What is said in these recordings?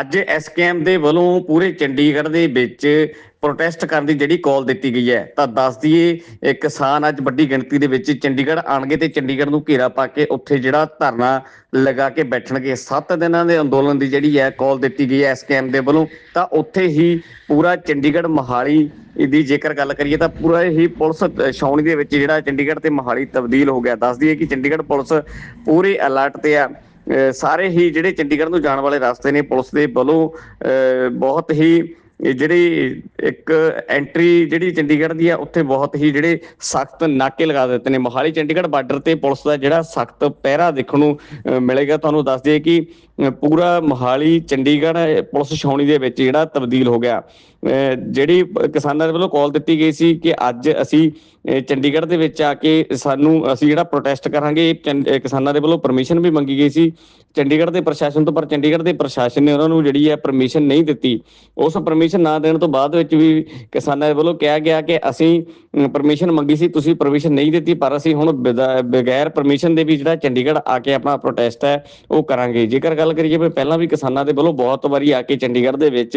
ਅੱਜ ਐਸਕੇਐਮ ਦੇ ਵੱਲੋਂ ਪੂਰੇ ਚੰਡੀਗੜ੍ਹ ਦੇ ਵਿੱਚ ਪ੍ਰੋਟੈਸਟ ਕਰਨ ਦੀ ਜਿਹੜੀ ਕਾਲ ਦਿੱਤੀ ਗਈ ਹੈ, ਤਾਂ ਦੱਸ ਦਈਏ ਕਿਸਾਨ ਅੱਜ ਵੱਡੀ ਗਿਣਤੀ ਦੇ ਵਿੱਚ ਚੰਡੀਗੜ੍ਹ ਆਣਗੇ ਤੇ ਚੰਡੀਗੜ੍ਹ ਨੂੰ ਘੇਰਾ ਪਾ ਕੇ ਉੱਥੇ ਜਿਹੜਾ ਧਰਨਾ ਲਗਾ ਕੇ ਬੈਠਣਗੇ। 7 ਦਿਨਾਂ ਦੇ ਅੰਦੋਲਨ ਦੀ ਜਿਹੜੀ ਹੈ ਕਾਲ ਦਿੱਤੀ ਗਈ ਹੈ ਐਸਕੇਐਮ ਦੇ ਵੱਲੋਂ, ਤਾਂ ਉੱਥੇ ਹੀ ਪੂਰਾ ਚੰਡੀਗੜ੍ਹ ਮੋਹਾਲੀ ਦੀ ਜੇਕਰ ਗੱਲ ਕਰੀਏ ਤਾਂ ਪੂਰਾ ਹੀ ਪੁਲਿਸ ਛਾਉਣੀ ਦੇ ਵਿੱਚ ਜਿਹੜਾ ਚੰਡੀਗੜ੍ਹ ਤੇ ਮੋਹਾਲੀ ਤਬਦੀਲ ਹੋ ਗਿਆ। ਦੱਸ ਦਈਏ ਕਿ ਚੰਡੀਗੜ੍ਹ ਪੁਲਿਸ ਪੂਰੇ ਅਲਰਟ ਤੇ ਆ। ਸਾਰੇ ਹੀ ਜਿਹੜੇ ਚੰਡੀਗੜ੍ਹ ਨੂੰ ਜਾਣ ਵਾਲੇ ਰਸਤੇ ਨੇ ਪੁਲਿਸ ਦੇ ਵੱਲੋਂ ਅ, ਬਹੁਤ ਹੀ ਇਹ ਜਿਹੜੀ ਇੱਕ ਐਂਟਰੀ ਜਿਹੜੀ ਚੰਡੀਗੜ੍ਹ ਦੀ ਆ ਉੱਥੇ ਬਹੁਤ ਹੀ ਜਿਹੜੇ ਸਖਤ ਨਾਕੇ ਲਗਾ ਦਿੱਤੇ ਨੇ। ਮੋਹਾਲੀ ਚੰਡੀਗੜ੍ਹ ਬਾਰਡਰ ਤੇ ਪੁਲਿਸ ਦਾ ਜਿਹੜਾ ਸਖਤ ਪਹਿਰਾ ਦੇਖਣ ਨੂੰ ਮਿਲੇਗਾ। ਤੁਹਾਨੂੰ ਦੱਸ ਦਈਏ ਕਿ ਪੂਰਾ ਮੋਹਾਲੀ ਚੰਡੀਗੜ੍ਹ ਪੁਲਿਸ ਛਾਉਣੀ ਦੇ ਵਿੱਚ ਜਿਹੜਾ ਤਬਦੀਲ ਹੋ ਗਿਆ। ਅ, ਜਿਹੜੀ ਕਿਸਾਨਾਂ ਦੇ ਵੱਲੋਂ ਕਾਲ ਦਿੱਤੀ ਗਈ ਸੀ ਕਿ ਅੱਜ ਅਸੀਂ ਚੰਡੀਗੜ੍ਹ ਦੇ ਵਿੱਚ ਆ ਕੇ ਸਾਨੂੰ ਅਸੀਂ ਜਿਹੜਾ ਪ੍ਰੋਟੈਸਟ ਕਰਾਂਗੇ ਚੰ- ਕਿਸਾਨਾਂ ਦੇ ਵੱਲੋਂ ਪਰਮਿਸ਼ਨ ਵੀ ਮੰਗੀ ਗਈ ਸੀ। ਚੰਡੀਗੜ੍ਹ ਦੇ ਪ੍ਰਸ਼ਾਸਨ ਤੋਂ ਪਰ ਚੰਡੀਗੜ੍ਹ ਦੇ ਪ੍ਰਸ਼ਾਸਨ ਨੇ ਉਹਨਾਂ ਨੂੰ ਜਿਹੜੀ ਹੈ ਪਰਮਿਸ਼ਨ ਨਹੀਂ ਦਿੱਤੀ। ਉਸ ਪਰਮਿਸ਼ਨ ਨਾ ਦੇਣ ਤੋਂ ਬਾਅਦ ਵਿੱਚ ਵੀ ਕਿਸਾਨਾਂ ਦੇ ਵੱਲੋਂ ਕਿਹਾ ਗਿਆ ਕਿ ਅਸੀਂ ਪਰਮਿਸ਼ਨ ਮੰਗੀ ਸੀ ਤੁਸੀਂ ਪਰਮਿਸ਼ਨ ਨਹੀਂ ਦਿੱਤੀ ਪਰ ਅਸੀਂ ਹੁਣ ਬਿਦਾ- ਬਗੈਰ ਪਰਮਿਸ਼ਨ ਦੇ ਵੀ ਜਿਹੜਾ ਚੰਡੀਗੜ੍ਹ ਆ ਕੇ ਆਪਣਾ ਪ੍ਰੋਟੈਸਟ ਹੈ ਉਹ ਕਰਾਂਗੇ। ਜੇਕਰ ਗੱਲ ਕਰੀਏ ਵੀ ਪਹਿਲਾਂ ਵੀ ਕਿਸਾਨਾਂ ਦੇ ਵੱਲੋਂ ਬਹੁਤ ਵਾਰੀ ਆ ਕੇ ਚੰਡੀਗੜ੍ਹ ਦੇ ਵਿੱਚ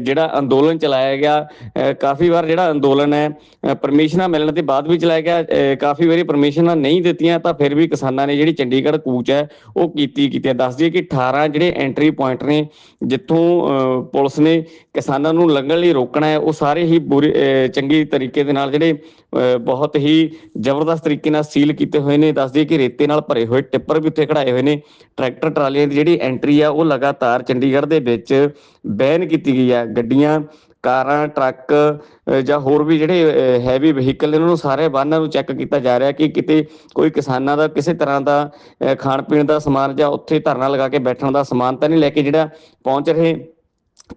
ਜਿਹੜਾ ਅੰਦੋਲਨ ਚਲਾਇਆ ਗਿਆ ਕਾਫੀ ਵਾਰ ਜਿਹੜਾ ਅੰਦੋਲਨ ਹੈ ਪਰਮਿਸ਼ਨਾਂ ਮਿਲਣ ਦੇ ਬਾਅਦ ਵੀ ਚਲਾਇਆ ਗਿਆ ਕਾਫੀ ਵਾਰੀ ਪਰਮਿਸ਼ਨਾਂ ਨਹੀਂ ਦਿੱਤੀਆਂ ਤਾਂ ਫਿਰ ਵੀ ਕਿਸਾਨਾਂ ਨੇ ਜਿਹੜੀ ਚੰਡੀਗੜ੍ਹ ਕੂਚ ਹੈ ਉਹ ਕੀਤੀ ਕੀਤੀ ਦੱਸ ਦਈਏ ਕਿ 18 ਜਿਹੜੇ ਐਂਟਰੀ ਪੁਆਇੰਟ ਨੇ ਜਿੱਥੋਂ ਅਹ, ਪੁਲਿਸ ਨੇ ਕਿਸਾਨਾਂ ਨੂੰ ਲੰਘਣ ਲਈ ਰੋਕਣਾ ਹੈ ਉਹ ਸਾਰੇ ਹੀ ਬੁਰੇ ਅਹ, ਚੰਗੀ ਤਰੀਕੇ ਦੇ ਨਾਲ ਜਿਹੜੇ ਅਹ, ਬਹੁਤ ਹੀ ਜ਼ਬਰਦਸਤ ਤਰੀਕੇ ਨਾਲ ਸੀਲ ਕੀਤੇ ਹੋਏ ਨੇ। ਦੱਸ ਦਈਏ ਕਿ ਰੇਤੇ ਨਾਲ ਭਰੇ ਹੋਏ ਟਿੱਪਰ ਵੀ ਉੱਥੇ ਖੜਾਏ ਹੋਏ ਨੇ ਟਰੈਕਟਰ ਟਰਾਲੀਆਂ ਦੀ ਜਿਹੜੀ ਐਂਟਰੀ ਆ, ਉਹ ਲਗਾਤਾਰ ਚੰਡੀਗੜ੍ਹ ਦੇ ਵਿੱਚ ਬੈਨ ਕੀਤੀ ਗਈ ਆ। ਗੱਡੀਆਂ, ਕਾਰਾਂ, ਟਰੱਕ ਜਾਂ ਹੋਰ ਵੀ ਜਿਹੜੇ ਹੈਵੀ ਵਹੀਕਲ ਨੇ ਨੂੰ ਸਾਰੇ ਵਾਹਨਾਂ ਨੂੰ ਚੈੱਕ ਕੀਤਾ ਜਾ ਰਿਹਾ ਕਿ ਕਿਤੇ ਕੋਈ ਕਿਸਾਨਾਂ ਦਾ, ਕਿਸੇ ਤਰ੍ਹਾਂ ਦਾ ਖਾਣ ਪੀਣ ਦਾ ਸਮਾਨ ਜਾਂ ਉੱਥੇ ਧਰਨਾ ਲਗਾ ਕੇ ਬੈਠਣ ਦਾ ਸਮਾਨ ਤਾਂ ਨਹੀਂ ਲੈ ਕੇ ਜਿਹੜਾ ਪਹੁੰਚ ਰਹੇ।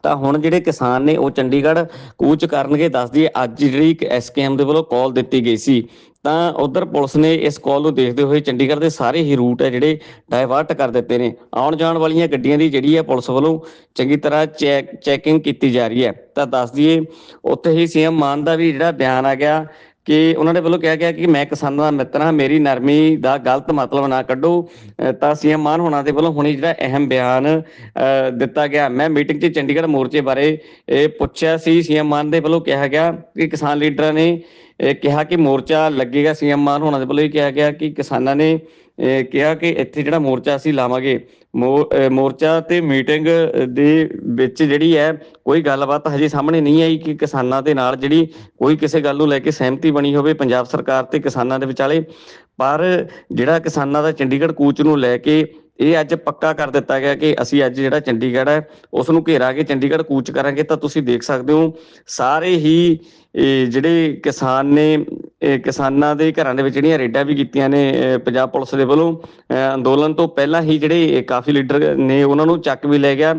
ਤਾਂ ਹੁਣ ਜਿਹੜੇ ਕਿਸਾਨ ਨੇ, ਉਹ ਚੰਡੀਗੜ੍ਹ ਕੂਚ ਕਰਨਗੇ। ਦੱਸਦੀ ਅੱਜ ਜਿਹੜੀ ਐਸਕੇਐਮ ਦੇ ਵੱਲੋਂ ਕਾਲ ਦਿੱਤੀ ਗਈ ਸੀ। ਤਾਂ ਉਧਰ ਪੁਲਿਸ ਨੇ ਇਸ ਕਾਲ ਨੂੰ ਦੇਖਦੇ ਹੋਏ ਚੰਡੀਗੜ੍ਹ ਦੇ ਸਾਰੇ ਹੀ ਰੂਟ ਹੈ ਜਿਹੜੇ ਡਾਇਵਰਟ ਕਰ ਦਿੱਤੇ ਨੇ। ਆਉਣ ਜਾਣ ਵਾਲੀਆਂ ਗੱਡੀਆਂ ਦੀ ਜਿਹੜੀ ਹੈ ਪੁਲਿਸ ਵੱਲੋਂ ਚੰਗੀ ਤਰ੍ਹਾਂ ਚੈੱਕ ਚੈਕਿੰਗ ਕੀਤੀ ਜਾ ਰਹੀ ਹੈ। ਤਾਂ ਦੱਸ ਦਈਏ, ਉੱਥੇ ਹੀ ਸੀਐਮ ਮਾਨ ਦਾ ਵੀ ਜਿਹੜਾ ਬਿਆਨ ਆ ਗਿਆ ਕਿ ਉਹਨਾਂ ਦੇ ਵੱਲੋਂ ਕਿਹਾ ਗਿਆ ਕਿ ਮੈਂ ਕਿਸਾਨਾਂ ਦਾ ਮਿੱਤਰ ਹਾਂ, ਮੇਰੀ ਨਰਮੀ ਦਾ ਗਲਤ ਮਤਲਬ ਨਾ ਕੱਢੋ। ਅਹ ਤਾਂ ਸੀਐਮ ਮਾਨ ਹੋਣਾ ਦੇ ਵੱਲੋਂ ਹੁਣੀ ਜਿਹੜਾ ਅਹਿਮ ਬਿਆਨ, ਅਹ ਦਿੱਤਾ ਗਿਆ। ਮੈਂ ਮੀਟਿੰਗ 'ਚ ਚੰਡੀਗੜ੍ਹ ਮੋਰਚੇ ਬਾਰੇ, ਇਹ ਪੁੱਛਿਆ ਸੀ। ਸੀਐਮ ਮਾਨ ਦੇ ਵੱਲੋਂ ਕਿਹਾ ਗਿਆ ਕਿ ਕਿਸਾਨ ਲੀਡਰਾਂ ਨੇ ਕਿਹਾ ਕਿ ਮੋਰਚਾ ਲੱਗੇਗਾ। ਸੀਐਮ ਮਾਨ ਹੋਣਾ ਦੇ ਵੱਲੋਂ ਇਹ ਕਿਹਾ ਗਿਆ ਕਿ ਕਿਸਾਨਾਂ ਨੇ ਕਿਹਾ ਕਿ ਇੱਥੇ ਜਿਹੜਾ ਮੋਰਚਾ ਅਸੀਂ ਲਾਵਾਂਗੇ ਮੋਰਚਾ ਤੇ ਮੀਟਿੰਗ ਦੇ ਵਿੱਚ ਜਿਹੜੀ ਹੈ, ਕੋਈ ਗੱਲਬਾਤ ਹਜੇ ਸਾਹਮਣੇ ਨਹੀਂ ਆਈ ਕਿ ਕਿਸਾਨਾਂ ਦੇ ਨਾਲ ਜਿਹੜੀ ਕੋਈ ਕਿਸੇ ਗੱਲ ਨੂੰ ਲੈ ਕੇ ਸਹਿਮਤੀ ਬਣੀ ਹੋਵੇ ਪੰਜਾਬ ਸਰਕਾਰ ਤੇ ਕਿਸਾਨਾਂ ਦੇ ਵਿਚਾਲੇ। ਪਰ ਜਿਹੜਾ ਕਿਸਾਨਾਂ ਦਾ ਚੰਡੀਗੜ੍ਹ ਕੂਚ ਨੂੰ ਲੈ ਕੇ ਇਹ ਅੱਜ ਪੱਕਾ ਕਰ ਦਿੱਤਾ ਗਿਆ ਕਿ ਅਸੀਂ ਅੱਜ ਜਿਹੜਾ ਚੰਡੀਗੜ੍ਹ ਹੈ, ਉਸ ਨੂੰ ਘੇਰਾ ਕੇ ਚੰਡੀਗੜ੍ਹ ਕੂਚ ਕਰਾਂਗੇ, ਤਾਂ ਤੁਸੀਂ ਦੇਖ ਸਕਦੇ ਹੋ। ਸਾਰੇ ਹੀ ਜਿਹੜੇ ਕਿਸਾਨ ਨੇ ਕਿਸਾਨਾਂ ਦੇ ਘਰਾਂ ਦੇ ਵਿੱਚ ਜਿਹੜੀਆਂ ਰੇਡਾਂ ਵੀ ਕੀਤੀਆਂ ਨੇ ਪੰਜਾਬ ਪੁਲਿਸ ਦੇ ਵੱਲੋਂ ਅਹ ਅੰਦੋਲਨ ਤੋਂ ਪਹਿਲਾਂ ਹੀ ਜਿਹੜੇ ਕਾਫੀ ਲੀਡਰ ਨੇ ਉਹਨਾਂ ਨੂੰ ਚੱਕ ਵੀ ਲੈ ਗਿਆ।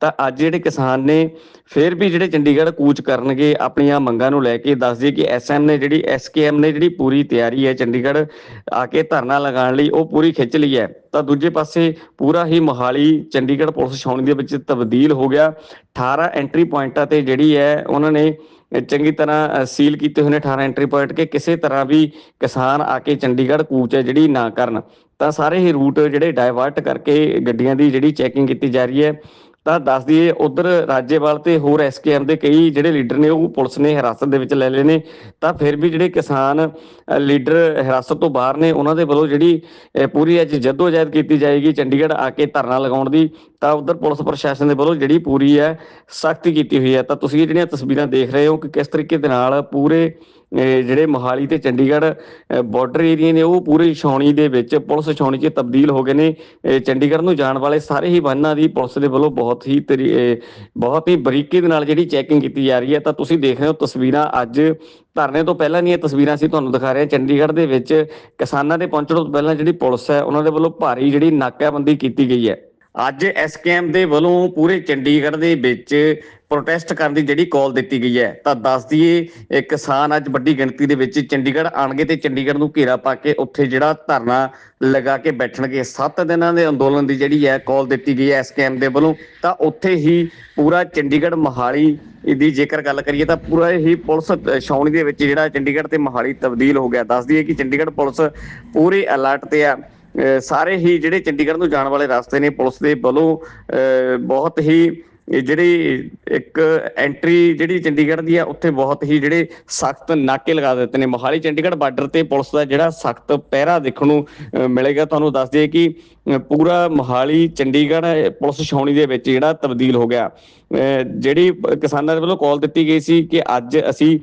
ਤਾਂ ਅੱਜ ਜਿਹੜੇ ਕਿਸਾਨ ਨੇ, ਫਿਰ ਵੀ ਜਿਹੜੇ ਚੰਡੀਗੜ੍ਹ ਕੂਚ ਕਰਨਗੇ, ਆਪਣੀਆਂ ਮੰਗਾਂ ਨੂੰ ਲੈ ਕੇ ਦੱਸ ਦਈਏ ਕਿ ਐਸਐਮ ਨੇ ਜਿਹੜੀ ਐਸਕੇਐਮ ਨੇ ਜਿਹੜੀ ਪੂਰੀ ਤਿਆਰੀ ਹੈ ਚੰਡੀਗੜ੍ਹ ਆ ਕੇ ਧਰਨਾ ਲਗਾਉਣ ਲਈ, ਉਹ ਪੂਰੀ ਖਿੱਚ ਲਈ ਹੈ। ਤਾਂ ਦੂਜੇ ਪਾਸੇ ਪੂਰਾ ਹੀ ਮੋਹਾਲੀ ਚੰਡੀਗੜ੍ਹ ਪੁਲਿਸ ਛਾਉਣੀ ਦੇ ਵਿੱਚ ਤਬਦੀਲ ਹੋ ਗਿਆ। 18 ਐਂਟਰੀ ਪੁਆਇੰਟਾਂ ਤੇ ਜਿਹੜੀ ਹੈ, ਉਹਨਾਂ ਨੇ ਚੰਗੀ ਤਰ੍ਹਾਂ ਸੀਲ ਕੀਤੇ ਹੋਏ ਨੇ 18 ਐਂਟਰੀ ਪੁਆਇੰਟ ਕਿ, ਕਿਸੇ ਤਰ੍ਹਾਂ ਵੀ ਕਿਸਾਨ ਆ ਕੇ ਚੰਡੀਗੜ੍ਹ ਕੂਚ ਹੈ ਜਿਹੜੀ ਨਾ ਕਰਨ, ਤਾਂ ਸਾਰੇ ਹੀ ਰੂਟ ਜਿਹੜੇ ਡਾਇਵਰਟ ਕਰਕੇ ਗੱਡੀਆਂ ਦੀ ਜਿਹੜੀ ਚੈਕਿੰਗ ਕੀਤੀ ਜਾ ਰਹੀ ਹੈ। ਤਾਂ ਦੱਸ ਦਈਏ, ਉਧਰ ਰਾਜੇਵਾਲ ਤੇ ਹੋਰ ਐਸਕੇਐਮ ਦੇ ਕਈ ਜਿਹੜੇ ਲੀਡਰ ਨੇ, ਉਹ ਪੁਲਿਸ ਨੇ ਹਿਰਾਸਤ ਦੇ ਵਿੱਚ ਲੈ ਲਏ ਨੇ। ਤਾਂ ਫਿਰ ਵੀ ਜਿਹੜੇ ਕਿਸਾਨ ਲੀਡਰ ਹਿਰਾਸਤ ਤੋਂ ਬਾਹਰ ਨੇ, ਉਹਨਾਂ ਦੇ ਵੱਲੋਂ ਜਿਹੜੀ ਪੂਰੀ ਅੱਜ ਜਦੋਜਹਿਦ ਕੀਤੀ ਜਾਏਗੀ ਚੰਡੀਗੜ੍ਹ ਆ ਕੇ ਧਰਨਾ ਲਗਾਉਣ ਦੀ, ਤਾਂ ਉਧਰ ਪੁਲਿਸ ਪ੍ਰਸ਼ਾਸਨ ਦੇ ਵੱਲੋਂ ਜਿਹੜੀ ਪੂਰੀ ਹੈ, ਸਖਤੀ ਕੀਤੀ ਹੋਈ ਹੈ। ਤਾਂ ਤੁਸੀਂ ਇਹ ਜਿਹੜੀਆਂ ਤਸਵੀਰਾਂ ਦੇਖ ਰਹੇ ਹੋ ਕਿ ਕਿਸ ਤਰੀਕੇ ਦੇ ਨਾਲ ਪੂਰੇ ਜਿਹੜੇ ਮੋਹਾਲੀ ਤੇ ਚੰਡੀਗੜ੍ਹ ਬਾਰਡਰ ਏਰੀਆ ਨੇ, ਉਹ ਪੂਰੇ ਛਾਉਣੀ ਦੇ ਵਿੱਚ, ਪੁਲਿਸ ਛਾਉਣੀ 'ਚ ਤਬਦੀਲ ਹੋ ਗਏ ਨੇ। ਚੰਡੀਗੜ੍ਹ ਨੂੰ ਜਾਣ ਵਾਲੇ ਸਾਰੇ ਹੀ ਵਾਹਨਾਂ ਦੀ ਪੁਲਿਸ ਦੇ ਵੱਲੋਂ ਬਹੁਤ ਹੀ ਬਹੁਤ ਹੀ ਬਰੀਕੀ ਦੇ ਨਾਲ ਜਿਹੜੀ ਚੈਕਿੰਗ ਕੀਤੀ ਜਾ ਰਹੀ ਹੈ। ਤਾਂ ਤੁਸੀਂ ਦੇਖ ਰਹੇ ਹੋ ਤਸਵੀਰਾਂ ਅੱਜ, ਧਰਨੇ ਤੋਂ ਪਹਿਲਾਂ ਦੀਆਂ ਤਸਵੀਰਾਂ ਅਸੀਂ ਤੁਹਾਨੂੰ ਦਿਖਾ ਰਹੇ ਚੰਡੀਗੜ੍ਹ ਦੇ ਵਿੱਚ ਕਿਸਾਨਾਂ ਦੇ ਪਹੁੰਚਣ ਤੋਂ ਪਹਿਲਾਂ ਜਿਹੜੀ ਪੁਲਿਸ ਹੈ, ਉਹਨਾਂ ਦੇ ਵੱਲੋਂ ਭਾਰੀ ਜਿਹੜੀ ਨਾਕਾਬੰਦੀ ਕੀਤੀ ਗਈ ਹੈ। ਅੱਜ ਐਸਕੇਐਮ ਦੇ ਵੱਲੋਂ ਪੂਰੇ ਚੰਡੀਗੜ੍ਹ ਦੇ ਵਿੱਚ ਪ੍ਰੋਟੈਸਟ ਕਰਨ ਦੀ ਜਿਹੜੀ ਕਾਲ ਦਿੱਤੀ ਗਈ ਹੈ, ਤਾਂ ਦੱਸ ਦਈਏ ਕਿਸਾਨ ਅੱਜ ਵੱਡੀ ਗਿਣਤੀ ਦੇ ਵਿੱਚ ਚੰਡੀਗੜ੍ਹ ਆਣਗੇ ਤੇ ਚੰਡੀਗੜ੍ਹ ਨੂੰ ਘੇਰਾ ਪਾ ਕੇ ਉੱਥੇ ਜਿਹੜਾ ਧਰਨਾ ਲਗਾ ਕੇ ਬੈਠਣਗੇ। 7 ਦਿਨਾਂ ਦੇ ਅੰਦੋਲਨ ਦੀ ਜਿਹੜੀ ਹੈ ਕਾਲ ਦਿੱਤੀ ਗਈ ਹੈ ਐਸਕੇਐਮ ਦੇ ਵੱਲੋਂ। ਤਾਂ ਉੱਥੇ ਹੀ ਪੂਰਾ ਚੰਡੀਗੜ੍ਹ ਮੋਹਾਲੀ ਦੀ ਜੇਕਰ ਗੱਲ ਕਰੀਏ ਤਾਂ ਪੂਰਾ ਹੀ ਪੁਲਿਸ ਛਾਉਣੀ ਦੇ ਵਿੱਚ ਜਿਹੜਾ ਚੰਡੀਗੜ੍ਹ ਤੇ ਮੋਹਾਲੀ ਤਬਦੀਲ ਹੋ ਗਿਆ। ਦੱਸ ਦਈਏ ਕਿ ਚੰਡੀਗੜ੍ਹ ਪੁਲਿਸ ਪੂਰੇ ਅਲਰਟ ਤੇ ਆ। ਸਾਰੇ ਹੀ ਜਿਹੜੇ ਚੰਡੀਗੜ੍ਹ ਨੂੰ ਜਾਣ ਵਾਲੇ ਰਸਤੇ ਨੇ ਪੁਲਿਸ ਦੇ ਵੱਲੋਂ, ਅਹ, ਬਹੁਤ ਹੀ ਜਿਹੜੀ ਇੱਕ ਐਂਟਰੀ ਜਿਹੜੀ ਚੰਡੀਗੜ੍ਹ ਦੀ ਆ, ਉੱਥੇ ਬਹੁਤ ਹੀ ਜਿਹੜੇ ਸਖਤ ਨਾਕੇ ਲਗਾ ਦਿੱਤੇ ਨੇ। ਮੋਹਾਲੀ ਚੰਡੀਗੜ੍ਹ ਬਾਰਡਰ ਤੇ ਪੁਲਿਸ ਦਾ ਜਿਹੜਾ ਸਖਤ ਪਹਿਰਾ ਦੇਖਣ ਨੂੰ ਮਿਲੇਗਾ। ਤੁਹਾਨੂੰ ਦੱਸ ਦਈਏ ਕਿ ਪੂਰਾ ਮੋਹਾਲੀ ਚੰਡੀਗੜ੍ਹ, ਪੁਲਿਸ ਛਾਉਣੀ ਦੇ ਵਿੱਚ ਜਿਹੜਾ ਤਬਦੀਲ ਹੋ ਗਿਆ। ਜਿਹੜੀ ਕਿਸਾਨਾਂ ਦੇ ਵੱਲੋਂ ਕਾਲ ਦਿੱਤੀ ਗਈ ਸੀ ਕਿ ਅੱਜ ਅਸੀਂ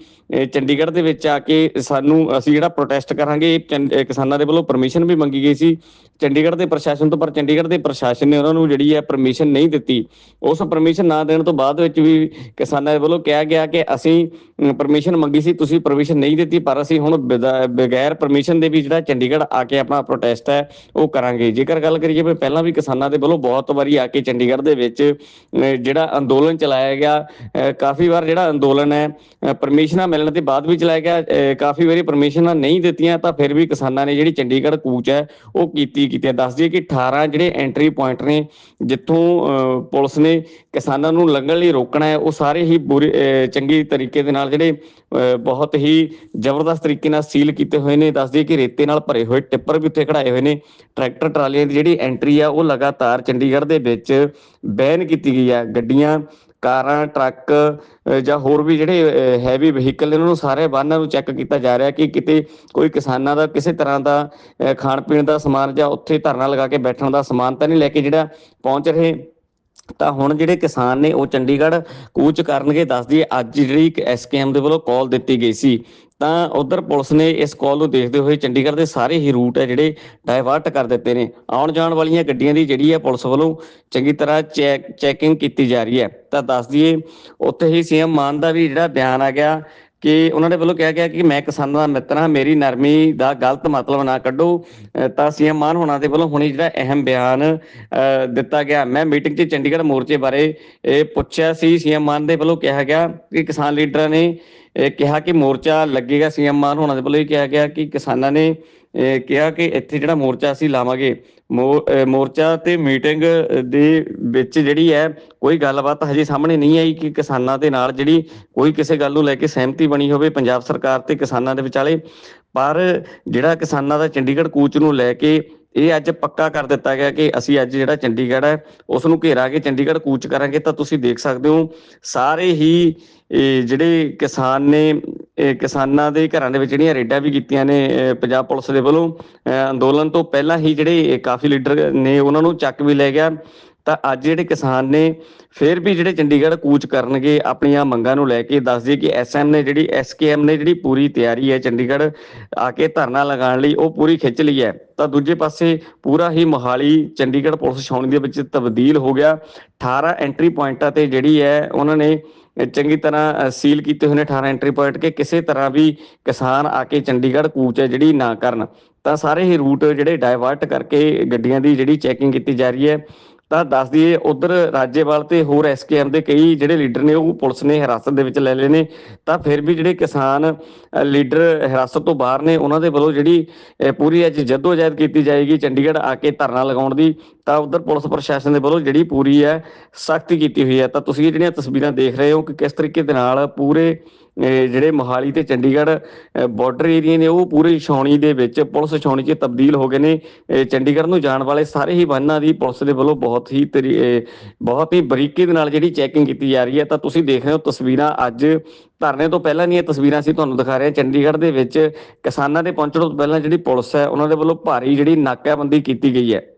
ਚੰਡੀਗੜ੍ਹ ਦੇ ਵਿੱਚ ਆ ਕੇ ਸਾਨੂੰ ਅਸੀਂ ਜਿਹੜਾ ਪ੍ਰੋਟੈਸਟ ਕਰਾਂਗੇ ਚੰ- ਕਿਸਾਨਾਂ ਦੇ ਵੱਲੋਂ ਪਰਮਿਸ਼ਨ ਵੀ ਮੰਗੀ ਗਈ ਸੀ। ਚੰਡੀਗੜ੍ਹ ਦੇ ਪ੍ਰਸ਼ਾਸਨ ਤੋਂ, ਪਰ ਚੰਡੀਗੜ੍ਹ ਦੇ ਪ੍ਰਸ਼ਾਸਨ ਨੇ ਉਹਨਾਂ ਨੂੰ ਜਿਹੜੀ ਹੈ ਪਰਮਿਸ਼ਨ ਨਹੀਂ ਦਿੱਤੀ। ਉਸ ਪਰਮਿਸ਼ਨ ਨਾ ਦੇਣ ਤੋਂ ਬਾਅਦ ਵਿੱਚ ਵੀ ਕਿਸਾਨਾਂ ਦੇ ਵੱਲੋਂ ਕਿਹਾ ਗਿਆ ਕਿ ਅਸੀਂ ਪਰਮਿਸ਼ਨ ਮੰਗੀ ਸੀ, ਤੁਸੀਂ ਪਰਮਿਸ਼ਨ ਨਹੀਂ ਦਿੱਤੀ, ਪਰ ਅਸੀਂ ਹੁਣ ਬਗੈਰ ਪਰਮਿਸ਼ਨ ਦੇ ਵੀ ਜਿਹੜਾ ਚੰਡੀਗੜ੍ਹ ਆ ਕੇ ਆਪਣਾ ਪ੍ਰੋਟੈਸਟ ਹੈ, ਉਹ ਕਰਾਂਗੇ। ਜੇਕਰ ਗੱਲ ਕਰੀਏ ਵੀ ਪਹਿਲਾਂ ਵੀ ਕਿਸਾਨਾਂ ਦੇ ਵੱਲੋਂ ਬਹੁਤ ਵਾਰੀ ਆ ਕੇ ਚੰਡੀਗੜ੍ਹ ਦੇ ਵਿੱਚ ਜਿਹੜਾ ਅੰਦੋਲਨ ਅੰਦੋਲਨ ਚਲਾਇਆ ਗਿਆ। ਕਾਫੀ ਵਾਰ ਜਿਹੜਾ ਅੰਦੋਲਨ ਹੈ ਪਰਮਿਸ਼ਨਾਂ ਮਿਲਣ ਦੇ ਬਾਅਦ ਵੀ ਚਲਾਇਆ ਗਿਆ। ਕਾਫੀ ਵਾਰੀ ਪਰਮਿਸ਼ਨਾਂ ਨਹੀਂ ਦਿੱਤੀਆਂ ਤਾਂ ਫਿਰ ਵੀ ਕਿਸਾਨਾਂ ਨੇ ਜਿਹੜੀ ਚੰਡੀਗੜ੍ਹ ਕੂਚ ਹੈ, ਉਹ ਕੀਤੀ ਕੀਤੀ ਹੈ। ਕਿ 18 ਜਿਹੜੇ ਐਂਟਰੀ ਪੁਆਇੰਟ ਨੇ, ਜਿੱਥੋਂ ਪੁਲਿਸ ਨੇ ਕਿਸਾਨਾਂ ਨੂੰ ਲੰਘਣ ਲਈ ਰੋਕਣਾ ਹੈ, ਉਹ ਸਾਰੇ ਹੀ ਬੁਰੇ ਚੰਗੀ ਤਰੀਕੇ ਦੇ ਨਾਲ ਜਿਹੜੇ ਬਹੁਤ ਹੀ ਜ਼ਬਰਦਸਤ ਤਰੀਕੇ ਨਾਲ ਸੀਲ ਕੀਤੇ ਹੋਏ ਨੇ। ਦੱਸਦੀ ਦਈਏ ਕਿ ਰੇਤੇ ਨਾਲ ਭਰੇ ਹੋਏ ਟਿੱਪਰ ਵੀ ਉੱਥੇ ਖੜਾਏ ਹੋਏ ਨੇ। ਟਰੈਕਟਰ, ਟਰਾਲੀਆਂ ਦੀ ਜਿਹੜੀ ਐਂਟਰੀ ਆ, ਉਹ ਲਗਾਤਾਰ ਚੰਡੀਗੜ੍ਹ ਦੇ ਵਿੱਚ ਬੈਨ ਕੀਤੀ ਗਈ ਹੈ। ਗੱਡੀਆਂ ਕਾਰਾਂ, ਟਰੱਕ ਜਾਂ ਹੋਰ ਵੀ ਜਿਹੜੇ ਹੈਵੀ ਵਹੀਕਲ ਨੇ, ਉਹਨਾਂ ਨੂੰ ਸਾਰੇ ਵਾਹਨਾਂ ਨੂੰ ਚੈੱਕ ਕੀਤਾ ਜਾ ਰਿਹਾ ਕਿ ਕਿਤੇ ਕੋਈ ਕਿਸਾਨਾਂ ਦਾ ਕਿਸੇ ਤਰ੍ਹਾਂ ਦਾ ਖਾਣ ਪੀਣ ਦਾ ਸਮਾਨ ਜਾਂ ਉੱਥੇ ਧਰਨਾ ਲਗਾ ਕੇ ਬੈਠਣ ਦਾ ਸਮਾਨ ਤਾਂ ਨਹੀਂ ਲੈ ਕੇ ਜਿਹੜਾ ਪਹੁੰਚ ਰਹੇ ਤਾਂ ਹੁਣ ਜਿਹੜੇ ਕਿਸਾਨ ਨੇ ਉਹ ਚੰਡੀਗੜ੍ਹ ਕੂਚ ਕਰਨਗੇ, ਦੱਸ ਦਈਏ ਅੱਜ ਜਿਹੜੀ ਐਸਕੇਐਮ ਦੇ ਵੱਲੋਂ ਕਾਲ ਦਿੱਤੀ ਗਈ ਸੀ, ਤਾਂ ਉਧਰ ਪੁਲਿਸ ਨੇ ਇਸ ਕਾਲ ਨੂੰ ਦੇਖਦੇ ਹੋਏ ਚੰਡੀਗੜ੍ਹ ਦੇ ਸਾਰੇ ਹੀ ਰੂਟ ਹੈ ਜਿਹੜੇ ਡਾਇਵਰਟ ਕਰ ਦਿੱਤੇ ਨੇ। ਆਉਣ ਜਾਣ ਵਾਲੀਆਂ ਗੱਡੀਆਂ ਦੀ ਜਿਹੜੀ ਹੈ ਪੁਲਿਸ ਵੱਲੋਂ ਚੰਗੀ ਤਰ੍ਹਾਂ ਚੈੱਕ ਚੈਕਿੰਗ ਕੀਤੀ ਜਾ ਰਹੀ ਹੈ। ਤਾਂ ਦੱਸ ਦਈਏ, ਉੱਥੇ ਹੀ ਸੀਐਮ ਮਾਨ ਦਾ ਵੀ ਜਿਹੜਾ ਬਿਆਨ ਆ ਗਿਆ ਕਿ ਉਹਨਾਂ ਦੇ ਵੱਲੋਂ ਕਿਹਾ ਗਿਆ ਕਿ ਮੈਂ ਕਿਸਾਨਾਂ ਦਾ ਮਿੱਤਰ ਹਾਂ, ਮੇਰੀ ਨਰਮੀ ਦਾ ਗਲਤ ਮਤਲਬ ਨਾ ਕੱਢੋ। ਅਹ ਤਾਂ ਸੀਐਮ ਮਾਨ ਹੋਣਾ ਦੇ ਵੱਲੋਂ ਹੁਣੀ ਜਿਹੜਾ ਅਹਿਮ ਬਿਆਨ, ਅਹ ਦਿੱਤਾ ਗਿਆ। ਮੈਂ ਮੀਟਿੰਗ 'ਚ ਚੰਡੀਗੜ੍ਹ ਮੋਰਚੇ ਬਾਰੇ, ਇਹ ਪੁੱਛਿਆ ਸੀ। ਸੀਐਮ ਮਾਨ ਦੇ ਵੱਲੋਂ ਕਿਹਾ ਗਿਆ ਕਿ ਕਿਸਾਨ ਲੀਡਰਾਂ ਨੇ ਕਿਹਾ ਕਿ ਮੋਰਚਾ ਲੱਗੇਗਾ ਸੀਐਮ ਮਾਨ ਹੋਣਾ ਦੇ ਵੱਲੋਂ, ਇਹ ਕਿਹਾ ਗਿਆ ਕਿ ਕਿਸਾਨਾਂ ਨੇ ਕਿਹਾ ਕਿ ਇੱਥੇ ਜਿਹੜਾ ਮੋਰਚਾ ਅਸੀਂ ਲਾਵਾਂਗੇ ਮੋਰਚਾ ਤੇ ਮੀਟਿੰਗ ਦੇ ਵਿੱਚ ਜਿਹੜੀ ਹੈ, ਕੋਈ ਗੱਲਬਾਤ ਹਜੇ ਸਾਹਮਣੇ ਨਹੀਂ ਆਈ ਕਿ ਕਿਸਾਨਾਂ ਦੇ ਨਾਲ ਜਿਹੜੀ ਕੋਈ ਕਿਸੇ ਗੱਲ ਨੂੰ ਲੈ ਕੇ ਸਹਿਮਤੀ ਬਣੀ ਹੋਵੇ ਪੰਜਾਬ ਸਰਕਾਰ ਤੇ ਕਿਸਾਨਾਂ ਦੇ ਵਿਚਾਲੇ। ਪਰ ਜਿਹੜਾ ਕਿਸਾਨਾਂ ਦਾ ਚੰਡੀਗੜ੍ਹ ਕੂਚ ਨੂੰ ਲੈ ਕੇ ਇਹ ਅੱਜ ਪੱਕਾ ਕਰ ਦਿੱਤਾ ਗਿਆ ਕਿ ਅਸੀਂ ਅੱਜ ਜਿਹੜਾ ਚੰਡੀਗੜ੍ਹ ਹੈ ਉਸ ਨੂੰ ਘੇਰਾਂਗੇ, ਚੰਡੀਗੜ੍ਹ ਕੂਚ ਕਰਾਂਗੇ, ਤਾਂ ਤੁਸੀਂ ਦੇਖ ਸਕਦੇ ਹੋ, ਸਾਰੇ ਹੀ ਇਹ ਜਿਹੜੇ ਕਿਸਾਨ ਨੇ, ਇਹ ਕਿਸਾਨਾਂ ਦੇ ਘਰਾਂ ਦੇ ਵਿੱਚ ਜਿਹੜੀਆਂ ਰੇਡਾਂ ਵੀ ਕੀਤੀਆਂ ਨੇ ਪੰਜਾਬ ਪੁਲਿਸ ਦੇ ਵੱਲੋਂ ਅੰਦੋਲਨ ਤੋਂ ਪਹਿਲਾਂ ਹੀ ਜਿਹੜੇ ਕਾਫੀ ਲੀਡਰ ਨੇ ਉਹਨਾਂ ਨੂੰ ਚੱਕ ਵੀ ਲੈ ਗਿਆ। ਤਾਂ ਅੱਜ ਜਿਹੜੇ ਕਿਸਾਨ ਨੇ, ਫਿਰ ਵੀ ਜਿਹੜੇ ਚੰਡੀਗੜ੍ਹ ਕੂਚ ਕਰਨਗੇ, ਆਪਣੀਆਂ ਮੰਗਾਂ ਨੂੰ ਲੈ ਕੇ ਦੱਸ ਦਈਏ ਕਿ ਐਸਐਮ ਨੇ ਜਿਹੜੀ, ਐਸਕੇਐਮ ਨੇ ਜਿਹੜੀ ਪੂਰੀ ਤਿਆਰੀ ਹੈ ਚੰਡੀਗੜ੍ਹ ਆ ਕੇ ਧਰਨਾ ਲਗਾਉਣ ਲਈ, ਉਹ ਪੂਰੀ ਖਿੱਚ ਲਈ ਹੈ। ਤਾਂ ਦੂਜੇ ਪਾਸੇ ਪੂਰਾ ਹੀ ਮੋਹਾਲੀ ਚੰਡੀਗੜ੍ਹ ਪੁਲਿਸ ਛਾਉਣੀ ਦੇ ਵਿੱਚ ਤਬਦੀਲ ਹੋ ਗਿਆ। 18 ਐਂਟਰੀ ਪੁਆਇੰਟਾਂ ਤੇ ਜਿਹੜੀ ਹੈ, ਉਹਨਾਂ ਨੇ ਚੰਗੀ ਤਰ੍ਹਾਂ ਸੀਲ ਕੀਤੇ ਹੋਏ ਨੇ 18 ਐਂਟਰੀ ਪੁਆਇੰਟ ਕਿ, ਕਿਸੇ ਤਰ੍ਹਾਂ ਵੀ ਕਿਸਾਨ ਆ ਕੇ ਚੰਡੀਗੜ੍ਹ ਕੂਚ ਹੈ ਜਿਹੜੀ ਨਾ ਕਰਨ। ਤਾਂ ਸਾਰੇ ਹੀ ਰੂਟ ਜਿਹੜੇ ਡਾਇਵਰਟ ਕਰਕੇ ਗੱਡੀਆਂ ਦੀ ਜਿਹੜੀ ਚੈਕਿੰਗ ਕੀਤੀ ਜਾ ਰਹੀ ਹੈ। ਤਾਂ ਦੱਸ ਦਈਏ, ਉਧਰ ਰਾਜੇਵਾਲ ਤੇ ਹੋਰ ਐਸਕੇਐਮ ਦੇ ਕਈ ਜਿਹੜੇ ਲੀਡਰ ਨੇ, ਉਹ ਪੁਲਿਸ ਨੇ ਹਿਰਾਸਤ ਦੇ ਵਿੱਚ ਲੈ ਲਏ ਨੇ। ਤਾਂ ਫਿਰ ਵੀ ਜਿਹੜੇ ਕਿਸਾਨ ਲੀਡਰ ਹਿਰਾਸਤ ਤੋਂ ਬਾਹਰ ਨੇ, ਉਹਨਾਂ ਦੇ ਵੱਲੋਂ ਜਿਹੜੀ ਪੂਰੀ ਅੱਜ ਜਹਿਦ ਕੀਤੀ ਜਾਏਗੀ ਚੰਡੀਗੜ੍ਹ ਆ ਕੇ ਧਰਨਾ ਲਗਾਉਣ ਦੀ, ਤਾਂ ਉਧਰ ਪੁਲਿਸ ਪ੍ਰਸ਼ਾਸਨ ਦੇ ਵੱਲੋਂ ਜਿਹੜੀ ਪੂਰੀ ਹੈ, ਸਖਤੀ ਕੀਤੀ ਹੋਈ ਹੈ। ਤਾਂ ਤੁਸੀਂ ਇਹ ਜਿਹੜੀਆਂ ਤਸਵੀਰਾਂ ਦੇਖ ਰਹੇ ਹੋ ਕਿ ਕਿਸ ਤਰੀਕੇ ਦੇ ਨਾਲ ਪੂਰੇ ਜਿਹੜੇ ਮੋਹਾਲੀ ਤੇ ਚੰਡੀਗੜ੍ਹ ਬਾਰਡਰ ਏਰੀਆ ਨੇ, ਉਹ ਪੂਰੇ ਛਾਉਣੀ ਦੇ ਵਿੱਚ, ਪੁਲਿਸ ਛਾਉਣੀ 'ਚ ਤਬਦੀਲ ਹੋ ਗਏ ਨੇ। ਚੰਡੀਗੜ੍ਹ ਨੂੰ ਜਾਣ ਵਾਲੇ ਸਾਰੇ ਹੀ ਵਾਹਨਾਂ ਦੀ ਪੁਲਿਸ ਦੇ ਵੱਲੋਂ ਬਹੁਤ ਹੀ ਤਰੀ- ਬਹੁਤ ਹੀ ਬਰੀਕੀ ਦੇ ਨਾਲ ਜਿਹੜੀ ਚੈਕਿੰਗ ਕੀਤੀ ਜਾ ਰਹੀ ਹੈ। ਤਾਂ ਤੁਸੀਂ ਦੇਖ ਰਹੇ ਹੋ ਤਸਵੀਰਾਂ ਅੱਜ, ਧਰਨੇ ਤੋਂ ਪਹਿਲਾਂ ਦੀਆਂ ਤਸਵੀਰਾਂ ਸੀ ਤੁਹਾਨੂੰ ਦਿਖਾ ਰਹੇ ਹਾਂ। ਚੰਡੀਗੜ੍ਹ ਦੇ ਵਿੱਚ ਕਿਸਾਨਾਂ ਦੇ ਪਹੁੰਚਣ ਤੋਂ ਪਹਿਲਾਂ ਜਿਹੜੀ ਪੁਲਿਸ ਹੈ, ਉਹਨਾਂ ਦੇ ਵੱਲੋਂ ਭਾਰੀ ਜਿਹੜੀ ਨਾਕਾਬੰਦੀ ਕੀਤੀ ਗਈ ਹੈ।